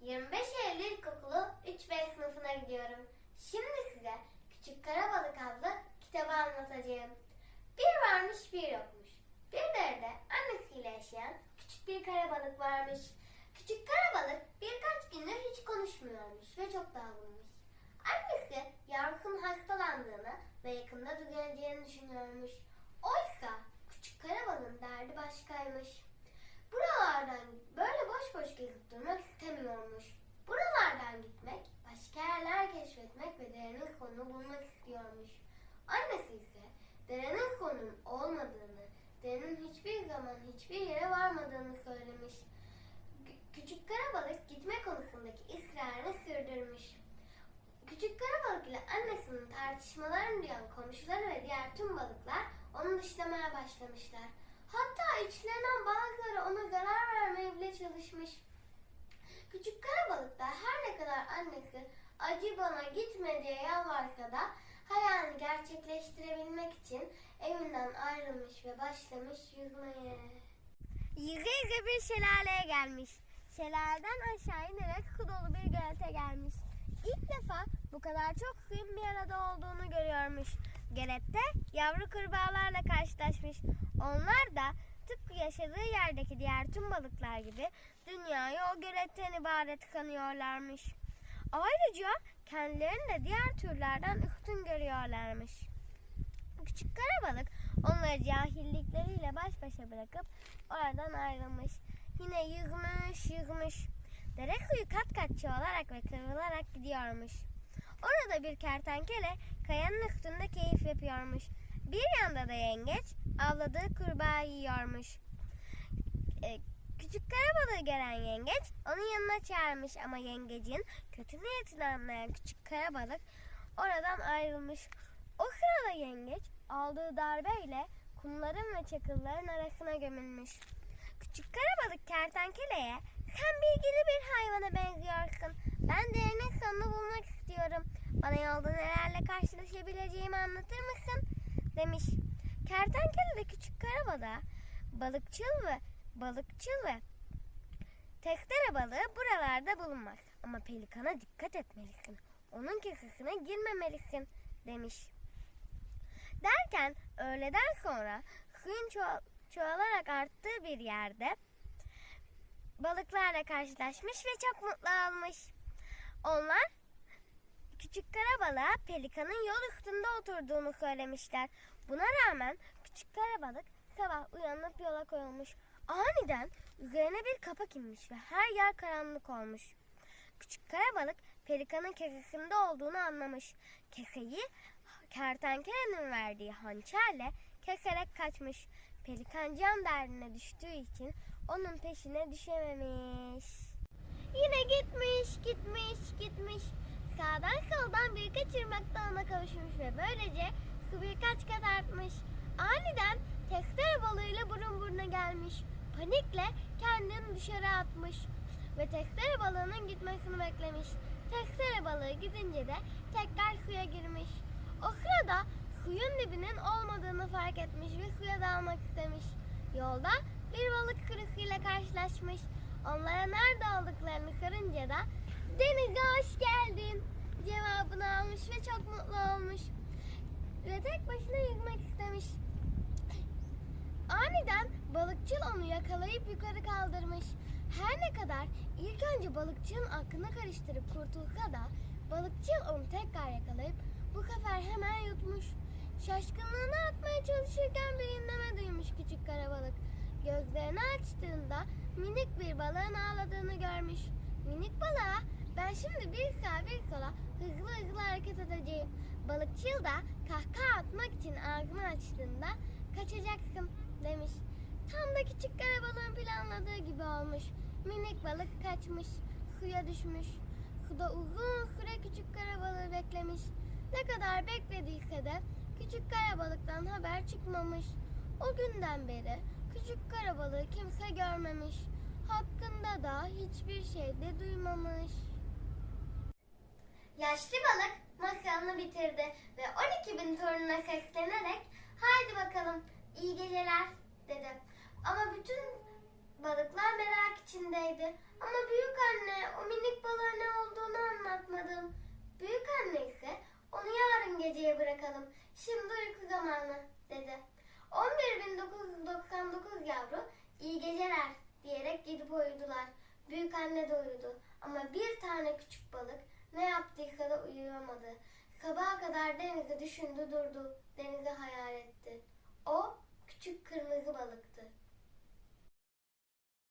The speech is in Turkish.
25 Eylül İlkokulu 3B sınıfına gidiyorum. Şimdi size Küçük Kara Balık adlı kitabı anlatacağım. Bir varmış bir yokmuş. Bir derede annesiyle yaşayan küçük bir kara balık varmış. Küçük kara balık birkaç gündür hiç konuşmuyormuş ve çok dalgınmış. Durmak istemiyormuş. Buralardan gitmek, başka yerler keşfetmek ve derenin sonunu bulmak istiyormuş. Annesi ise derenin sonunun olmadığını, derenin hiçbir zaman hiçbir yere varmadığını söylemiş. Kü- Küçük kara balık gitme konusundaki ısrarını sürdürmüş. Küçük kara balık ile annesinin tartışmalarını duyan komşuları ve diğer tüm balıklar onu dışlamaya başlamışlar. Hatta içlerinden bazıları ona zarar vermeye bile çalışmış. Küçük kara balık da her ne kadar annesi acı bana gitme diye yalvarsa da hayalini gerçekleştirebilmek için evinden ayrılmış ve başlamış yüzmeye. Yüze yüze bir şelaleye gelmiş. Şelaleden aşağı inerek su bir gölete gelmiş. İlk defa bu kadar çok suyun bir arada olduğunu görüyormuş. Gölette yavru kurbağalarla karşılaşmış. Onlar da tıpkı yaşadığı yerdeki diğer tüm balıklar gibi dünyayı o göletten ibaret sanıyorlarmış. Ayrıca kendilerini de diğer türlerden üstün görüyorlarmış. Küçük kara balık onları cahillikleriyle baş başa bırakıp oradan ayrılmış. Yine yüzmüş yüzmüş. Dere suyu kat kat çoğalarak ve kıvrılarak gidiyormuş. Orada bir kertenkele kayanın üstünde keyif yapıyormuş. Bir yanda da yengeç avladığı kurbağa yiyormuş. Ee, küçük kara balığı gören yengeç onun yanına çağırmış ama yengecin kötü niyetini anlayan küçük kara balık oradan ayrılmış. O sırada yengeç aldığı darbeyle kumların ve çakılların arasına gömülmüş. Küçük kara balık kertenkeleye sen bilgili bir hayvana benziyorsun. Ben derinin sonunu bulmak istiyorum. Bana yolda nelerle karşılaşabileceğimi anlatır mısın? demiş. Kertenkele de küçük kara balığa balıkçıl ve balıkçıl ve testere balığı buralarda bulunmaz. Ama pelikana dikkat etmelisin. Onun kesesine girmemelisin demiş. Derken öğleden sonra suyun çoğal- çoğalarak arttığı bir yerde balıklarla karşılaşmış ve çok mutlu olmuş. Onlar küçük kara balığa pelikanın yol üstünde oturduğunu söylemişler. Buna rağmen küçük kara balık sabah uyanıp yola koyulmuş. Aniden üzerine bir kapak inmiş ve her yer karanlık olmuş. Küçük kara balık pelikanın kesesinde olduğunu anlamış. Keseyi kertenkelenin verdiği hançerle keserek kaçmış. Pelikan can derdine düştüğü için onun peşine düşememiş. Yine gitmiş, gitmiş, gitmiş. Sağdan soldan bir kaçırmakta ona kavuşmuş ve böylece su birkaç kat artmış. Aniden testere balığıyla burun buruna gelmiş. Panikle kendini dışarı atmış ve testere balığının gitmesini beklemiş. Testere balığı gidince de tekrar suya girmiş. O sırada suyun dibinin olmadığını fark etmiş ve suya dalmak istemiş. Yolda bir balık sürüsüyle karşılaşmış. Onlara nerede olduklarını sorunca da denize hoş geldin cevabını almış ve çok mutlu olmuş. Ve tek başına yüzmek istemiş. Aniden balıkçıl onu yakalayıp yukarı kaldırmış. Her ne kadar ilk önce balıkçının aklını karıştırıp kurtulsa da balıkçıl onu tekrar yakalayıp bu sefer hemen yutmuş. Şaşkınlığını atmaya çalışırken bir inleme duymuş küçük kara balık. Gözlerini açtığında minik bir balığın ağladığını görmüş. Minik ben şimdi bir sağa bir sola hızlı hızlı hareket edeceğim. Balıkçıl da kahkaha atmak için ağzını açtığında kaçacaksın demiş. Tam da küçük kara balığın planladığı gibi olmuş. Minik balık kaçmış, suya düşmüş. Suda uzun süre küçük kara balığı beklemiş. Ne kadar beklediyse de küçük kara balıktan haber çıkmamış. O günden beri küçük kara balığı kimse görmemiş. Hakkında da hiçbir şey de duymamış. Yaşlı balık masalını bitirdi ve 12 bin torununa seslenerek haydi bakalım iyi geceler dedi. Ama bütün balıklar merak içindeydi. Ama büyük anne o minik balığa ne olduğunu anlatmadım. Büyük anne ise onu yarın geceye bırakalım. Şimdi uyku zamanı dedi. 11.999 yavru iyi geceler diyerek gidip uyudular. Büyük anne de uyudu ama bir tane küçük balık ne yaptıysa da uyuyamadı. Sabaha kadar denizi düşündü durdu. Denizi hayal etti. O küçük kırmızı balıktı.